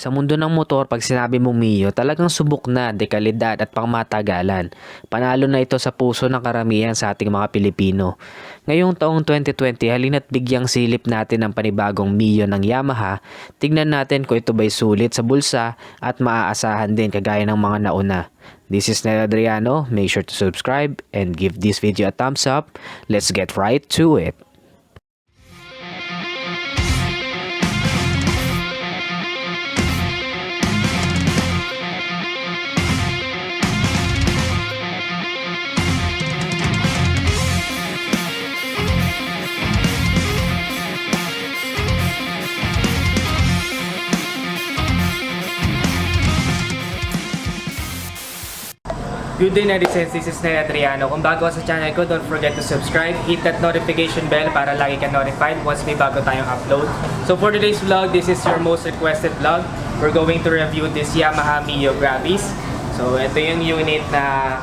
Sa mundo ng motor, pag sinabi mong Mio, talagang subok na, dekalidad at pangmatagalan. Panalo na ito sa puso ng karamihan sa ating mga Pilipino. Ngayong taong 2020, halina't bigyang silip natin ang panibagong Mio ng Yamaha. Tignan natin kung ito ba'y sulit sa bulsa at maaasahan din kagaya ng mga nauna. This is Ned Adriano. Make sure to subscribe and give this video a thumbs up. Let's get right to it. Good day netizens, this is Ned Adriano. Kung bago ka sa channel ko, don't forget to subscribe, hit that notification bell para lagi ka notified once may bago tayong upload. So for today's vlog, this is your most requested vlog. We're going to review this Yamaha Mio Gravis. So ito yung unit na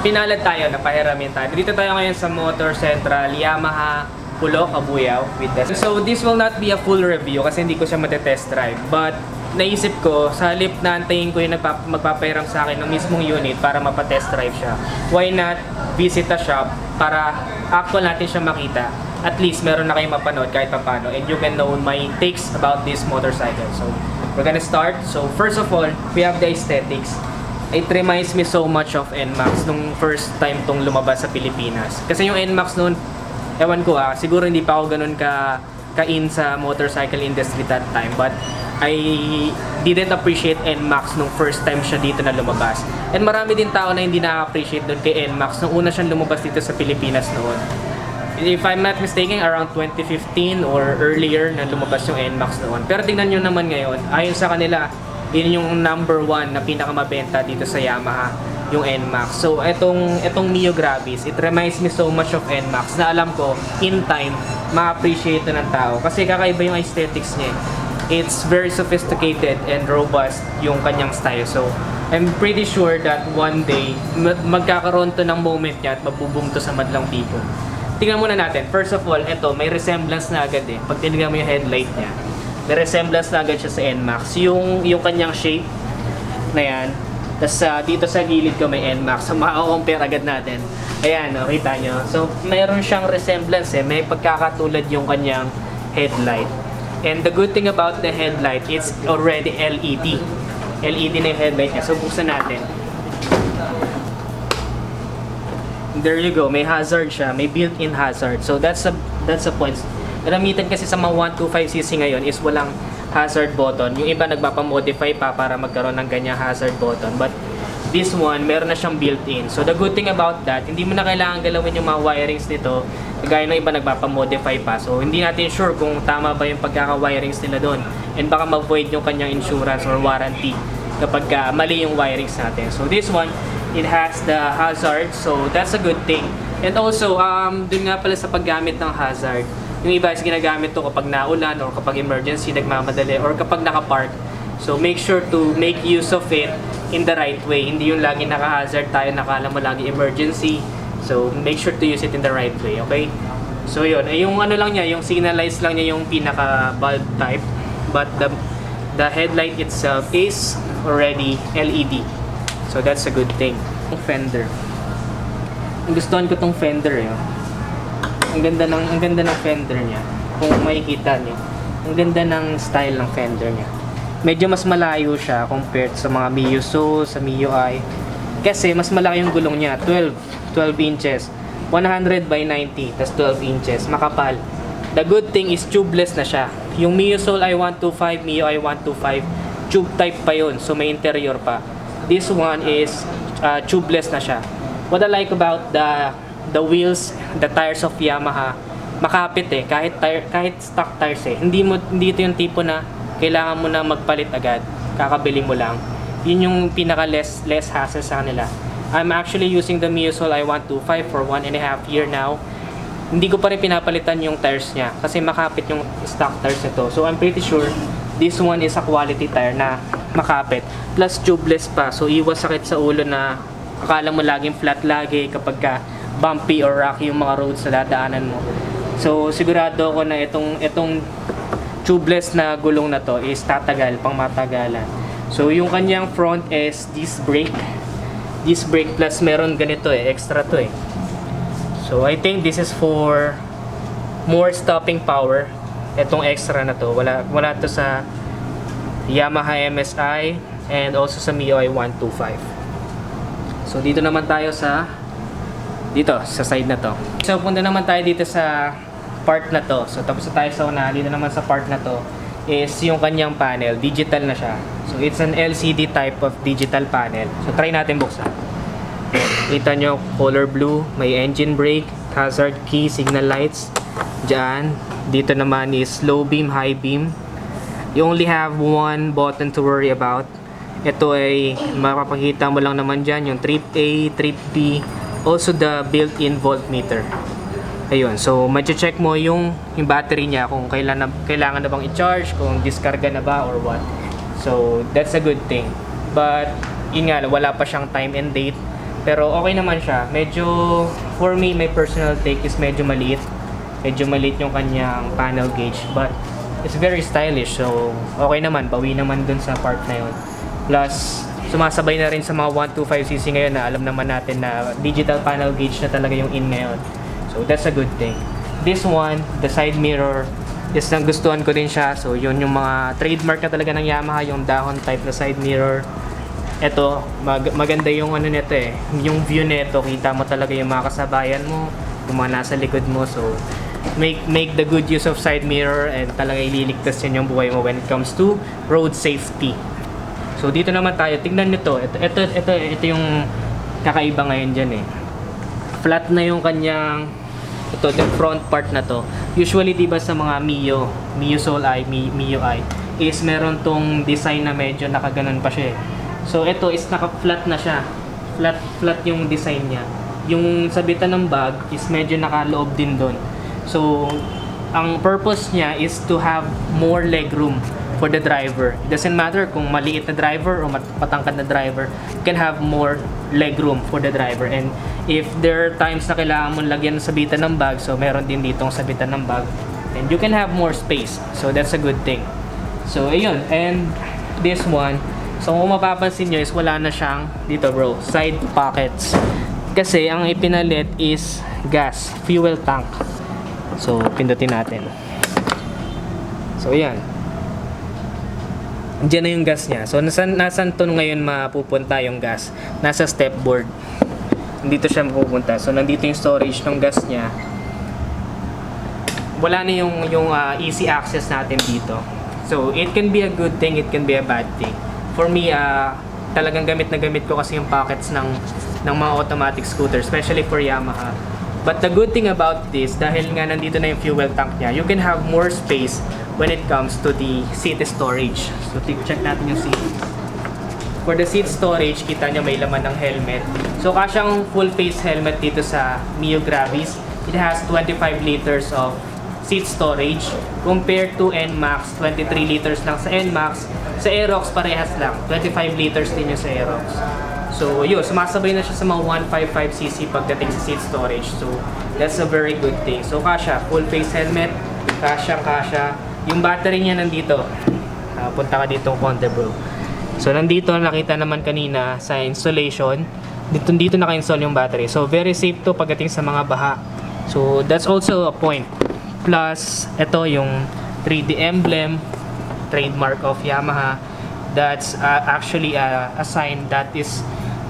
pinalad tayo, na pahiramin tayo. Dito tayo ngayon sa Motor Central Yamaha Pulo, Kabuyaw with this. So this will not be a full review kasi hindi ko siya matetest drive. But naisip ko, sa halip na antayin ko yung nagpap- magpapahiram sa akin ng mismong unit para mapatest drive siya. Why not visit a shop para actual natin siya makita. At least meron na kayong mapanood kahit papano and you can know my takes about this motorcycle. So we're gonna start. So first of all, we have the aesthetics it reminds me so much of NMAX nung first time tong lumabas sa Pilipinas. Kasi yung NMAX noon, ewan ko ah, siguro hindi pa ako ganun ka ka-in sa motorcycle industry that time. But I didn't appreciate NMAX nung first time siya dito na lumabas. And marami din tao na hindi na-appreciate doon kay NMAX nung una siyang lumabas dito sa Pilipinas noon. If I'm not mistaken, around 2015 or earlier na lumabas yung NMAX noon. Pero tingnan nyo naman ngayon, ayon sa kanila, yun yung number one na pinakamabenta dito sa Yamaha, yung NMAX. So, etong, etong Mio Gravis, it reminds me so much of NMAX na alam ko, in time, ma-appreciate ng tao. Kasi kakaiba yung aesthetics niya. It's very sophisticated and robust yung kanyang style. So, I'm pretty sure that one day, ma- magkakaroon to ng moment niya at mabuboom to sa madlang people. Tingnan muna natin. First of all, ito, may resemblance na agad eh. Pag tinignan mo yung headlight niya, may resemblance na agad siya sa NMAX. Yung, yung kanyang shape na yan, tapos ah, dito sa gilid ko may NMAX. So, ma-compare agad natin. Ayan, no, kita nyo. So, mayroon siyang resemblance eh. May pagkakatulad yung kanyang headlight. And the good thing about the headlight, it's already LED. LED na yung headlight niya. So, buksan natin. There you go. May hazard siya. May built-in hazard. So, that's a, that's a point. Karamitan kasi sa mga 125cc ngayon is walang hazard button. Yung iba nagpapamodify pa para magkaroon ng ganyang hazard button. But this one, meron na siyang built-in. So the good thing about that, hindi mo na kailangan galawin yung mga wirings nito. Kagaya ng iba nagpapamodify pa. So hindi natin sure kung tama ba yung pagkaka-wirings nila doon. And baka ma-void yung kanyang insurance or warranty kapag ka mali yung wirings natin. So this one, it has the hazard. So that's a good thing. And also, um, dun nga pala sa paggamit ng hazard, yung iba is ginagamit to kapag naulan or kapag emergency, nagmamadali, or kapag nakapark. So make sure to make use of it in the right way. Hindi yung lagi naka-hazard tayo, nakala mo lagi emergency. So make sure to use it in the right way, okay? So yun, Eh, yung ano lang niya, yung signalize lang niya yung pinaka bulb type. But the the headlight itself is already LED. So that's a good thing. Yung fender. Gustuhan ko tong fender eh. Ang ganda ng ang ganda ng fender niya. Kung makikita niyo. Ang ganda ng style ng fender niya. Medyo mas malayo siya compared sa mga Mio Soul, sa Mio I. Kasi mas malaki yung gulong niya, 12 12 inches. 100 by 90, tas 12 inches, makapal. The good thing is tubeless na siya. Yung Mio Soul i125, Mio i125, tube type pa yun, so may interior pa. This one is uh, tubeless na siya. What I like about the the wheels, the tires of Yamaha, makapit eh, kahit tire, kahit stock tires eh. Hindi mo hindi ito yung tipo na kailangan mo na magpalit agad, kakabili mo lang. Yun yung pinaka less less hassle sa kanila. I'm actually using the Miosol i125 for one and a half year now. Hindi ko pa rin pinapalitan yung tires niya kasi makapit yung stock tires nito. So I'm pretty sure this one is a quality tire na makapit. Plus tubeless pa. So iwas sakit sa ulo na akala mo laging flat lagi kapag ka bumpy or rocky yung mga roads na dadaanan mo. So sigurado ako na itong itong tubeless na gulong na to is tatagal, pang matagalan. So yung kanyang front is disc brake. Disc brake plus meron ganito eh, extra to eh. So I think this is for more stopping power. Itong extra na to, wala wala to sa Yamaha MSI and also sa MIUI 125. So dito naman tayo sa dito sa side na to. So punta naman tayo dito sa part na to. So tapos na tayo sa una, dito naman sa part na to is yung kanyang panel, digital na siya. So it's an LCD type of digital panel. So try natin buksan. Kita nyo, color blue, may engine brake, hazard key, signal lights. Diyan, dito naman is low beam, high beam. You only have one button to worry about. Ito ay mapapakita mo lang naman dyan yung trip A, trip B, also the built-in voltmeter. Ayun, so check mo yung, yung battery niya kung kailan na, kailangan na bang i-charge, kung diskarga na ba or what. So, that's a good thing. But, yun nga, wala pa siyang time and date. Pero okay naman siya. Medyo, for me, my personal take is medyo maliit. Medyo maliit yung kanyang panel gauge. But, it's very stylish. So, okay naman. Bawi naman dun sa part na yun. Plus, sumasabay na rin sa mga 125cc ngayon na alam naman natin na digital panel gauge na talaga yung in ngayon. So, that's a good thing. This one, the side mirror, is nagustuhan ko din siya. So, yun yung mga trademark na talaga ng Yamaha, yung dahon type na side mirror. Ito, mag- maganda yung ano nito eh. Yung view nito, kita mo talaga yung mga kasabayan mo, yung mga nasa likod mo. So, make make the good use of side mirror and talaga ililigtas yan yung buhay mo when it comes to road safety. So, dito naman tayo. Tignan nyo to. Ito, ito, ito, ito yung kakaiba ngayon dyan eh flat na yung kanyang ito, the front part na to. Usually, di ba sa mga Mio, Mio Soul Eye, Mi- Mio Eye, is meron tong design na medyo nakaganon pa siya eh. So, ito is naka-flat na siya. Flat, flat yung design niya. Yung sabitan ng bag is medyo nakaloob din doon. So, ang purpose niya is to have more leg room for the driver. It doesn't matter kung maliit na driver mat- matangkad na driver, can have more leg room for the driver. And if there are times na kailangan mong lagyan ng sabitan ng bag, so meron din ditong sabitan ng bag, and you can have more space. So that's a good thing. So ayun, and this one, so kung mapapansin nyo is wala na siyang dito bro, side pockets. Kasi ang ipinalit is gas, fuel tank. So pindutin natin. So yan. Diyan na yung gas niya. So nasan, nasan to ngayon mapupunta yung gas? Nasa step board. Dito siya mapupunta. So nandito yung storage ng gas niya. Wala na yung, yung ah, easy access natin dito. So it can be a good thing, it can be a bad thing. For me, ah, talagang gamit na gamit ko kasi yung pockets ng, ng mga automatic scooter, especially for Yamaha. But the good thing about this, dahil nga nandito na yung fuel tank niya, you can have more space when it comes to the seat storage. So, check natin yung seat. For the seat storage, kita nyo may laman ng helmet. So, kasyang full face helmet dito sa Mio Gravis. It has 25 liters of seat storage compared to NMAX, 23 liters lang sa NMAX. Sa Aerox, parehas lang. 25 liters din yung sa Aerox. So, yun, sumasabay na siya sa mga 155cc pagdating sa seat storage. So, that's a very good thing. So, kasha, full face helmet, kasha, kasha. Yung battery niya nandito. Ah, punta ka dito konti. So, nandito, nakita naman kanina sa installation. Dito, dito naka-install yung battery. So, very safe to pagdating sa mga baha. So, that's also a point. Plus, ito yung 3D emblem, trademark of Yamaha. That's uh, actually a, a sign that is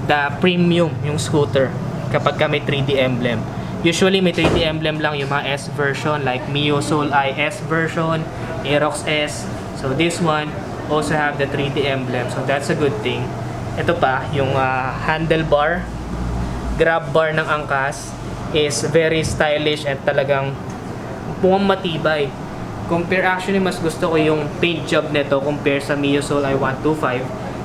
the premium yung scooter kapag ka may 3D emblem. Usually may 3D emblem lang yung mga S version like Mio Soul I S version, Aerox S. So this one also have the 3D emblem. So that's a good thing. Ito pa, yung ah, handlebar, grab bar ng angkas is very stylish at talagang mukhang matibay. Compare actually mas gusto ko yung paint job nito compare sa Mio Soul i125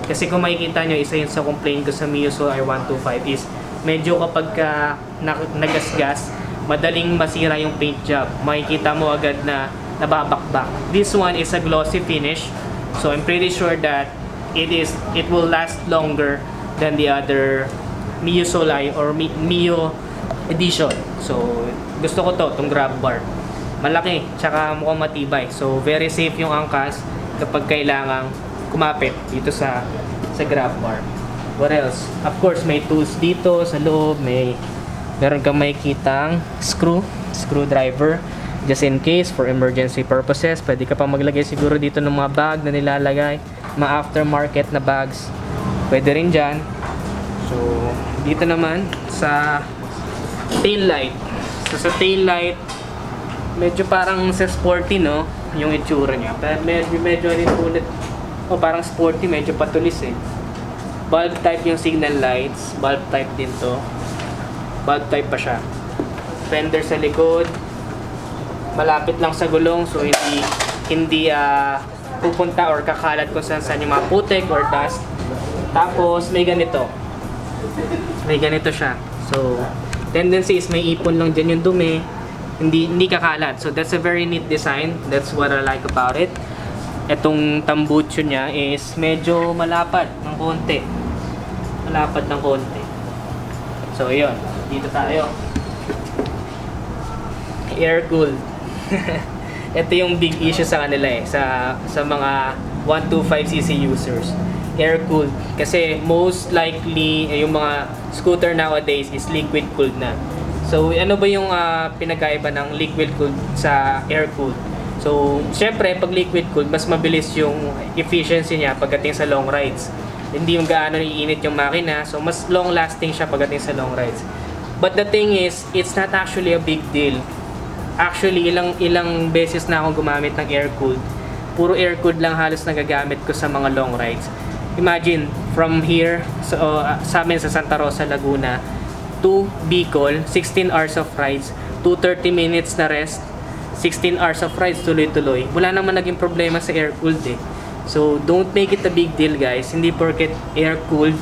kasi kung makikita nyo isa yun sa complaint ko sa Mio Soul i125 is medyo kapag ka na- nagasgas madaling masira yung paint job makikita mo agad na nababakbak this one is a glossy finish so I'm pretty sure that it is it will last longer than the other Mio Soul i or Mi- Mio edition so gusto ko to tong grab bar malaki, tsaka mukhang matibay. So, very safe yung angkas kapag kailangang kumapit dito sa sa grab bar. What else? Of course, may tools dito sa loob, may meron kang makikitang screw, screwdriver just in case for emergency purposes. Pwede ka pang maglagay siguro dito ng mga bag na nilalagay, mga aftermarket na bags. Pwede rin dyan. So, dito naman sa tail light. So, sa tail light, medyo parang sa sporty, no? Yung itsura niya. Pero medyo, medyo rin ulit. O, parang sporty, medyo patulis eh. Bulb type yung signal lights. Bulb type din to. Bulb type pa siya. Fender sa likod. Malapit lang sa gulong so hindi hindi ah, pupunta or kakalat kung saan saan yung mga putek or dust. Tapos may ganito. May ganito siya. So tendency is may ipon lang dyan yung dumi. Hindi hindi kakalat. So that's a very neat design. That's what I like about it. Etong tambucho niya is medyo malapad ng konti. Malapad ng konti. So, yun. Dito tayo. Air cooled. Ito yung big issue sa kanila eh. Sa, sa mga 125cc users. Air cooled. Kasi most likely, eh, yung mga scooter nowadays is liquid cooled na. So, ano ba yung ah, pinagkaiba ng liquid cooled sa air cooled? So, syempre, pag liquid cooled, mas mabilis yung efficiency niya pagdating sa long rides. Hindi yung gaano iinit yung makina, so mas long lasting siya pagdating sa long rides. But the thing is, it's not actually a big deal. Actually, ilang ilang beses na akong gumamit ng air cooled. Puro air cooled lang halos nagagamit ko sa mga long rides. Imagine, from here, so, uh, sa amin sa Santa Rosa, Laguna, to Bicol, 16 hours of rides, 230 minutes na rest, 16 hours of rides tuloy-tuloy. Wala naman naging problema sa air-cooled eh. So, don't make it a big deal guys. Hindi porket air-cooled,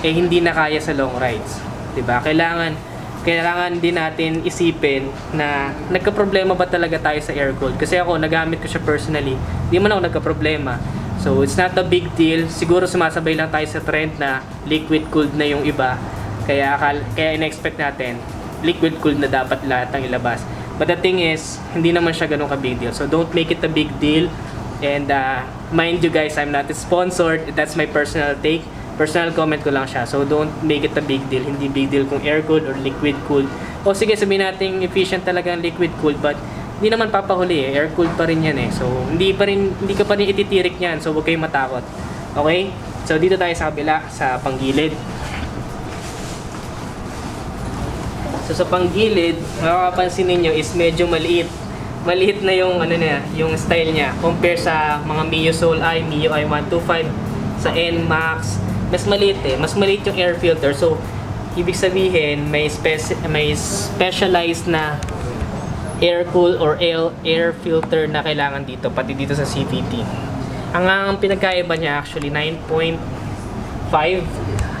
eh hindi na kaya sa long rides. 'Di ba? Kailangan, kailangan din natin isipin na nagka-problema ba talaga tayo sa air-cooled. Kasi ako, nagamit ko siya personally. Hindi man ako nagka-problema. So, it's not a big deal. Siguro sumasabay lang tayo sa trend na liquid-cooled na yung iba. Kaya, kaya in-expect natin, liquid-cooled na dapat lahat ng ilabas. But the thing is, hindi naman siya ganun ka-big deal. So, don't make it a big deal. And uh, mind you guys, I'm not sponsored. That's my personal take. Personal comment ko lang siya. So, don't make it a big deal. Hindi big deal kung air-cooled or liquid-cooled. O sige, sabihin natin efficient talaga ang liquid-cooled. But, hindi naman papahuli eh. Air-cooled pa rin yan eh. So, hindi pa rin, hindi ka pa rin ititirik yan. So, huwag kayong matakot. Okay? So, dito tayo sa kabila, sa panggilid. So sa panggilid, makakapansin ninyo is medyo maliit. Maliit na yung ano niya, yung style niya compare sa mga Mio Soul I, Mio i 125 sa NMAX. Mas maliit eh, mas maliit yung air filter. So ibig sabihin may speci- may specialized na air cool or air, air filter na kailangan dito pati dito sa CVT. Ang ang pinagkaiba niya actually 9.5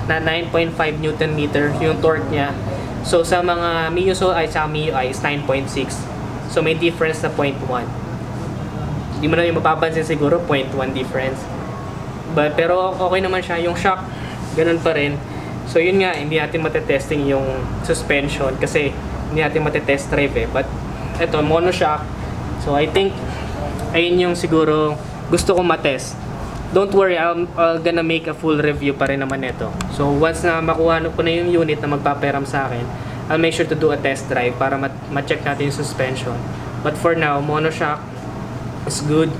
na 9.5 Newton meter yung torque niya. So sa mga Mio Soul ay sa Mio i is 9.6. So may difference na 0.1. Hindi mo na yung mapapansin siguro 0.1 difference. But pero okay naman siya yung shock ganun pa rin. So yun nga hindi natin matetesting yung suspension kasi hindi natin matetest drive eh. But eto mono shock. So I think ayun yung siguro gusto kong matest. Don't worry, I'm, I'm gonna make a full review pa rin naman nito. So once na makuha ko na yung unit na magpaperam sa akin, I'll make sure to do a test drive para mat- ma-check natin yung suspension. But for now, monoshock is good.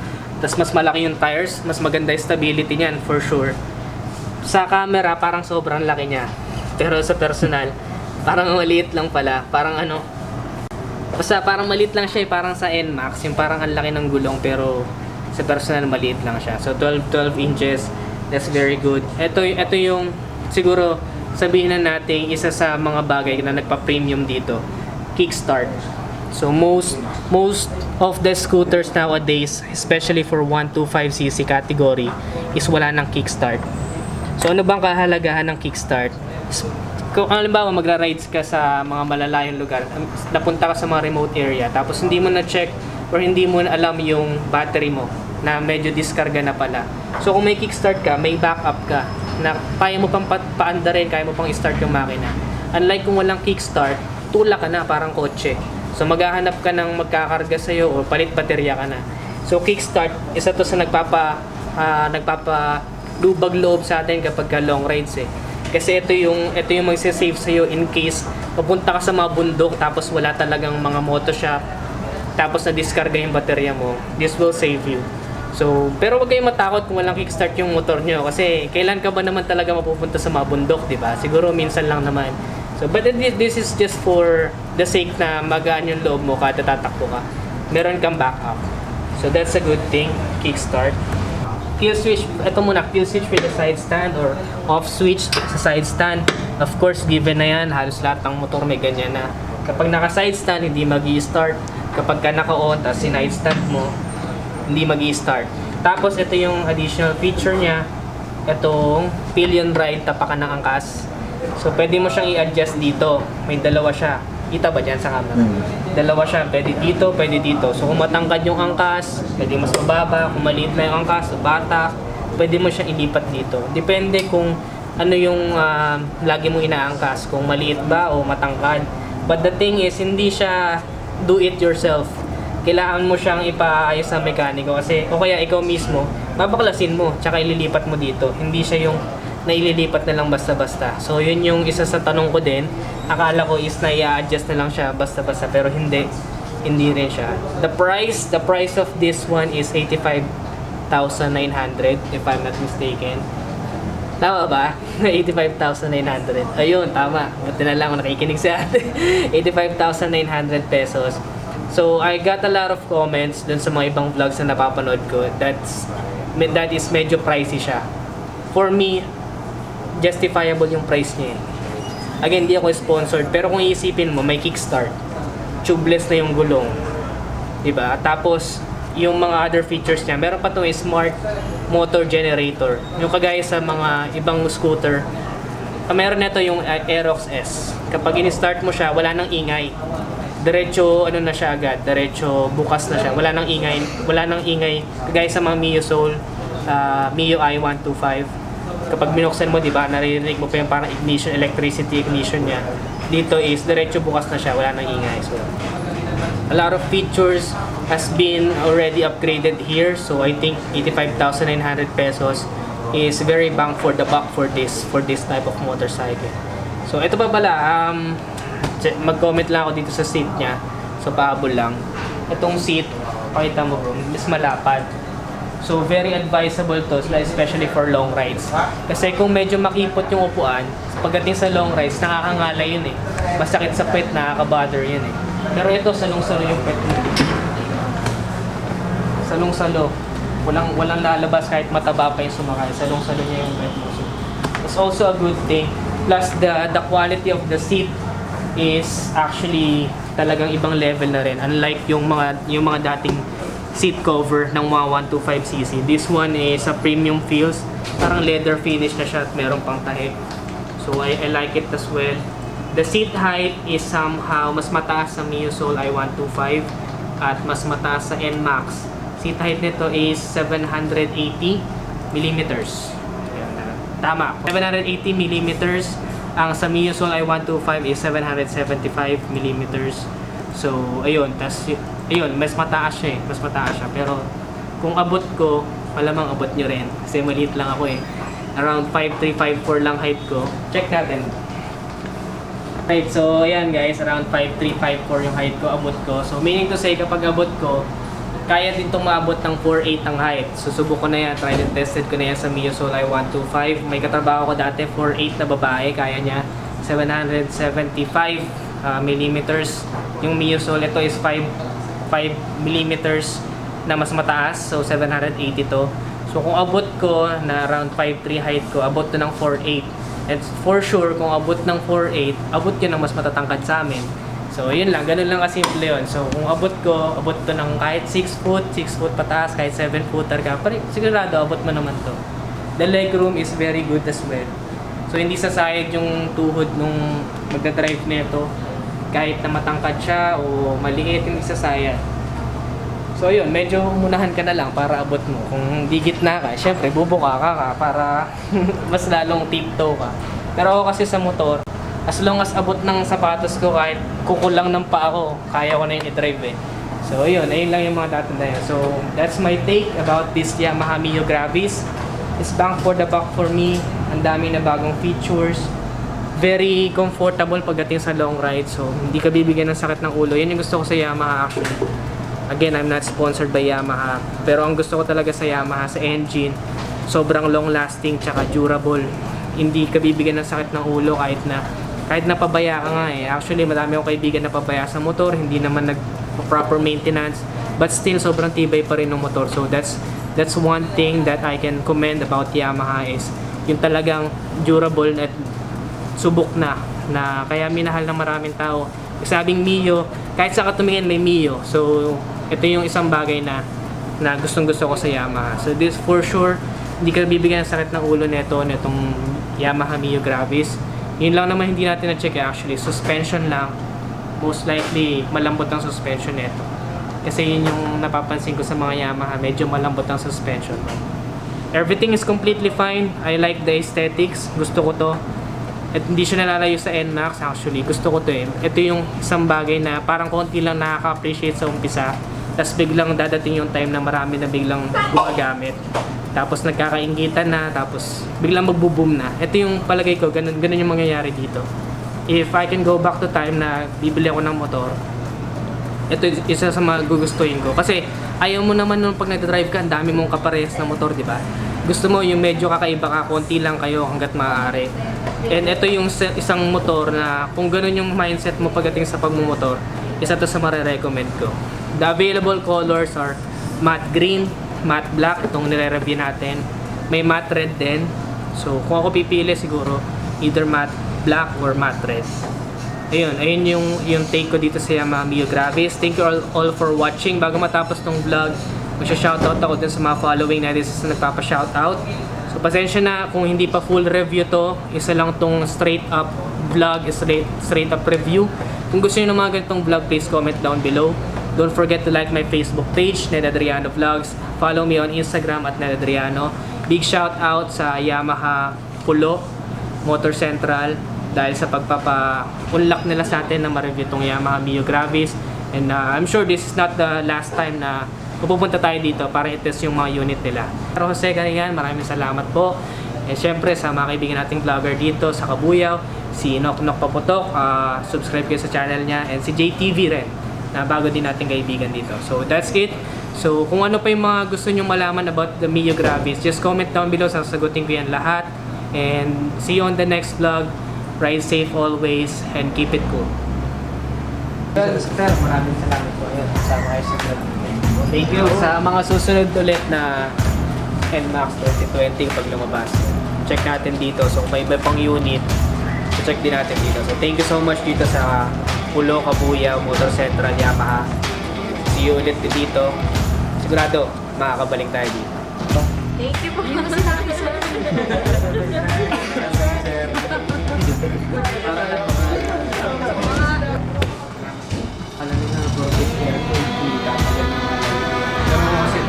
Tapos mas malaki yung tires, mas maganda yung stability niyan for sure. Sa camera, parang sobrang laki niya. Pero sa personal, parang maliit lang pala. Parang ano, Basta parang maliit lang siya eh, parang sa NMAX, yung parang ang laki ng gulong pero sa personal maliit lang siya. So 12 12 inches, that's very good. Ito ito yung siguro sabihin na natin isa sa mga bagay na nagpa-premium dito, kickstart. So most most of the scooters nowadays, especially for 125cc category, is wala ng kickstart. So ano bang kahalagahan ng kickstart? Kung halimbawa magra-rides ka sa mga malalayong lugar, um, napunta ka sa mga remote area, tapos hindi mo na-check or hindi mo na alam yung battery mo na medyo diskarga na pala. So kung may kickstart ka, may backup ka na kaya mo pang pa- paandarin, kaya mo pang i-start yung makina. Unlike kung walang kickstart, tulak ka na parang kotse. So maghahanap ka ng magkakarga sa'yo o palit baterya ka na. So kickstart, isa to sa nagpapa ah, nagpapa lubag loob sa atin kapag ka long rides eh. Kasi ito yung ito yung magse-save sa in case papunta ka sa mga bundok tapos wala talagang mga moto shop tapos na-discarga yung baterya mo. This will save you. So, pero wag kayong matakot kung walang kickstart yung motor nyo kasi kailan ka ba naman talaga mapupunta sa mga bundok, 'di ba? Siguro minsan lang naman. So, but this, this is just for the sake na magaan yung loob mo kada tatakbo ka. Meron kang backup. So, that's a good thing, kickstart. Kill switch, ito muna, kill switch with the side stand or off switch sa side stand. Of course, given na yan, halos lahat ng motor may ganyan na. Kapag naka side stand, hindi mag start Kapag ka naka-on, tapos sinide stand mo, hindi mag start Tapos, ito yung additional feature niya. Itong pillion ride, tapakan ng angkas. So, pwede mo siyang i-adjust dito. May dalawa siya. Kita ba dyan sa camera? Dalawa siya. Pwede dito, pwede dito. So, kung matangkad yung angkas, pwede mas mababa. Kung maliit na yung angkas, batak, pwede mo siyang ilipat dito. Depende kung ano yung ah, lagi mo inaangkas. Kung maliit ba o matangkad. But the thing is, hindi siya do it yourself. Kailangan mo siyang ipaayos sa mekaniko kasi o kaya ikaw mismo, babaklasin mo, tsaka ililipat mo dito. Hindi siya yung naililipat na lang basta-basta. So, yun yung isa sa tanong ko din. Akala ko is na i-adjust na lang siya basta-basta pero hindi. Hindi rin siya. The price, the price of this one is 85,900 if I'm not mistaken. Tama ba? 85,900. Ayun, tama. Buti na lang nakikinig sa atin. 85,900 pesos. So, I got a lot of comments dun sa mga ibang vlogs na napapanood ko. That's, that is medyo pricey siya. For me, justifiable yung price niya eh. Again, hindi ako sponsored. Pero kung iisipin mo, may kickstart. Tubeless na yung gulong. Diba? Tapos, yung mga other features niya, meron pa itong smart motor generator. Yung kagaya sa mga ibang scooter, ah, meron nito yung ah, Aerox S. Kapag in-start mo siya, wala nang ingay. Diretso, ano na siya agad, diretso bukas na siya. Wala nang ingay, wala nang ingay. Kagaya sa mga Mio Soul, ah, Mio i125. Kapag binuksan mo, di ba, naririnig mo pa yung parang ignition, electricity ignition niya. Dito is, diretso bukas na siya, wala nang ingay. So, a lot of features has been already upgraded here. So I think 85,900 pesos is very bang for the buck for this for this type of motorcycle. So ito pa pala um, mag-comment lang ako dito sa seat niya. So pahabol lang. Itong seat pakita mo bro mas malapad So, very advisable to, especially for long rides. Kasi kung medyo makipot yung upuan, pagdating sa long rides, nakakangalay yun eh. Masakit sa pet, nakaka-bother yun eh. Pero ito, salong-salo yung pet mo. Salong-salo. Walang, walang lalabas kahit mataba pa yung sumakay. Salong-salo niya yung pet mo. So, it's also a good thing. Plus, the, the quality of the seat is actually talagang ibang level na rin. Unlike yung mga, yung mga dating seat cover ng mga 125cc. This one is a premium feels. Parang leather finish na siya at meron pang tahi. So I, I like it as well. The seat height is somehow mas mataas sa Mio Soul i125 at mas mataas sa NMAX. Seat height nito is 780 millimeters. Ayan, ah, Tama. 780 millimeters. Ang sa Mio Soul i125 is 775 millimeters. So, ayun. Y- ayun, mas mataas siya eh. Mas mataas siya. Pero, kung abot ko, malamang abot nyo rin. Kasi maliit lang ako eh. Around 5'3", 5'4 lang height ko. Check natin. Right, so ayan guys, around 5'3", 5'4 yung height ko, abot ko. So meaning to say, kapag abot ko, kaya din itong maabot ng 4'8 ang height. Susubok ko na yan, tried and tested ko na yan sa Mio Soul i125. May katrabaho ko dati, 4'8 na babae, kaya niya 775 uh, millimeters. Yung Mio Soul, ito is 5, 5 millimeters na mas mataas, so 780 to. So kung abot ko na around 5'3 height ko, abot to ng 4'8. And for sure, kung abot ng 4'8, abot yun ng mas matatangkad sa amin. So, yun lang. Ganun lang kasimple yun. So, kung abot ko, abot to ng kahit 6 foot, 6 foot pataas, kahit 7 footer ka, pare, sigurado, abot mo naman to. The leg room is very good as well. So, hindi sasayad yung tuhod nung magdadrive nito. Kahit na matangkad siya o maliit, hindi sasayad. So yun, medyo umunahan ka na lang para abot mo. Kung di gitna ka, syempre bubuka ka ka para mas lalong tiptoe ka. Pero ako kasi sa motor, as long as abot ng sapatos ko kahit kukulang ng pa ako, kaya ko na yung i-drive eh. So yun, ayun lang yung mga tatandaan. So that's my take about this Yamaha Mio Gravis. It's bang for the buck for me. Ang dami na bagong features. Very comfortable pagdating sa long ride. So hindi ka bibigyan ng sakit ng ulo. Yan yung gusto ko sa Yamaha actually. Again, I'm not sponsored by Yamaha. Pero ang gusto ko talaga sa Yamaha, sa engine, sobrang long lasting tsaka durable. Hindi ka bibigyan ng sakit ng ulo kahit na kahit napabaya ka nga eh. Actually, madami akong kaibigan na pabaya sa motor, hindi naman nag proper maintenance, but still sobrang tibay pa rin ng motor. So that's that's one thing that I can commend about Yamaha is yung talagang durable at subok na na kaya minahal ng maraming tao. Sabing Mio, kahit sa katumingin may Mio. So ito yung isang bagay na na gustong gusto ko sa Yamaha. So this for sure, hindi ka bibigyan ng sakit ng ulo nito nitong Yamaha Mio Gravis. Yun lang naman hindi natin na-check eh, actually. Suspension lang. Most likely, malambot ang suspension nito. Kasi yun yung napapansin ko sa mga Yamaha, medyo malambot ang suspension. Everything is completely fine. I like the aesthetics. Gusto ko to. At hindi siya nalalayo sa NMAX actually. Gusto ko to eh. Ito yung isang bagay na parang konti lang nakaka-appreciate sa umpisa. Tapos biglang dadating yung time na marami na biglang gumagamit. Tapos nagkakaingitan na, tapos biglang magbo-boom na. Ito yung palagay ko, ganun, ganun yung mangyayari dito. If I can go back to time na bibili ako ng motor, ito isa sa mga gugustuhin ko. Kasi ayaw mo naman nung pag nagdadrive ka, ang dami mong kaparehas na motor, di ba? Gusto mo yung medyo kakaiba ka, konti lang kayo hanggat maaari. And ito yung sa- isang motor na kung ganun yung mindset mo pagdating sa pagmumotor, isa to sa marirecommend ko. The available colors are matte green, matte black, itong nire-review natin. May matte red din. So kung ako pipili siguro, either matte black or matte red. Ayun, ayun yung, yung take ko dito sa Yamaha Mio Gravis. Thank you all, all for watching. Bago matapos tong vlog, magsha-shoutout ako dun sa mga following natin sa nagpapa-shoutout. So, pasensya na kung hindi pa full review to. Isa lang tong straight up vlog, straight, straight up review. Kung gusto niyo ng mga ganitong vlog, please comment down below. Don't forget to like my Facebook page, Ned Adriano Vlogs. Follow me on Instagram at Ned Adriano. Big shout out sa Yamaha Pulo, Motor Central dahil sa pagpapa-unlock nila sa atin na ma-review itong Yamaha Mio Gravis. And uh, I'm sure this is not the last time na pupunta tayo dito para i-test yung mga unit nila. Pero Jose Garigan, maraming salamat po. And syempre sa mga kaibigan nating vlogger dito sa Kabuyaw, si Nok Nok Paputok, uh, subscribe kayo sa channel niya, and si JTV rin, na bago din nating kaibigan dito. So that's it. So kung ano pa yung mga gusto nyo malaman about the Mio Gravis, just comment down below, sasagutin ko yan lahat. And see you on the next vlog. Ride safe always and keep it cool. Sir, maraming salamat po. Ayan, kasama kayo sa vlog. Thank you sa mga susunod ulit na NMAX 2020 pag lumabas. Check natin dito. So, kung may iba pang unit, check din natin dito. So, thank you so much dito sa Pulo, Kabuya, Motor Central, Yamaha. See you ulit dito. Sigurado, makakabaling tayo dito. Thank you po. Alam niyo na, progress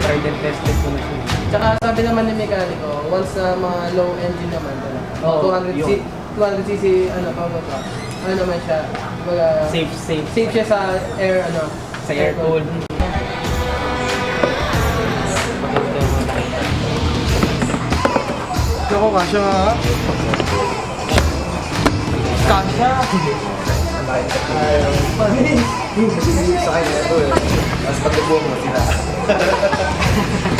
tried and tested ko na siya. Tsaka sabi naman ni mekaniko, once na mga low engine naman, ano, Oo, 200 c yun. 200 cc ano pababa. Ano naman siya? Baga, Safe, safe. safe siya sa air ano, Sa air cooled. Ako kasya nga. Kasya. sa kanya ito eh. Mas patubong mo sila.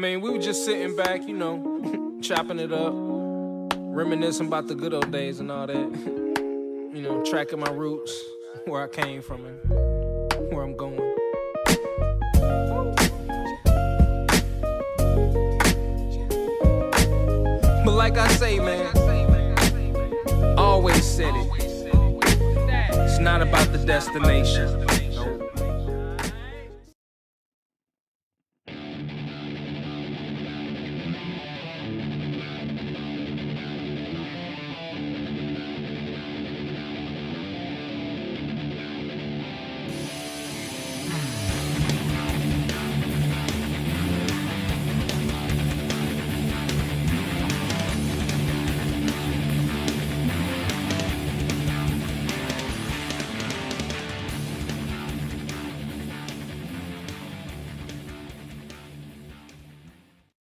mean, we were just sitting back, you know, chopping it up, reminiscing about the good old days and all that. You know, tracking my roots, where I came from and where I'm going. But like I say, man, always said it. It's not about the destination,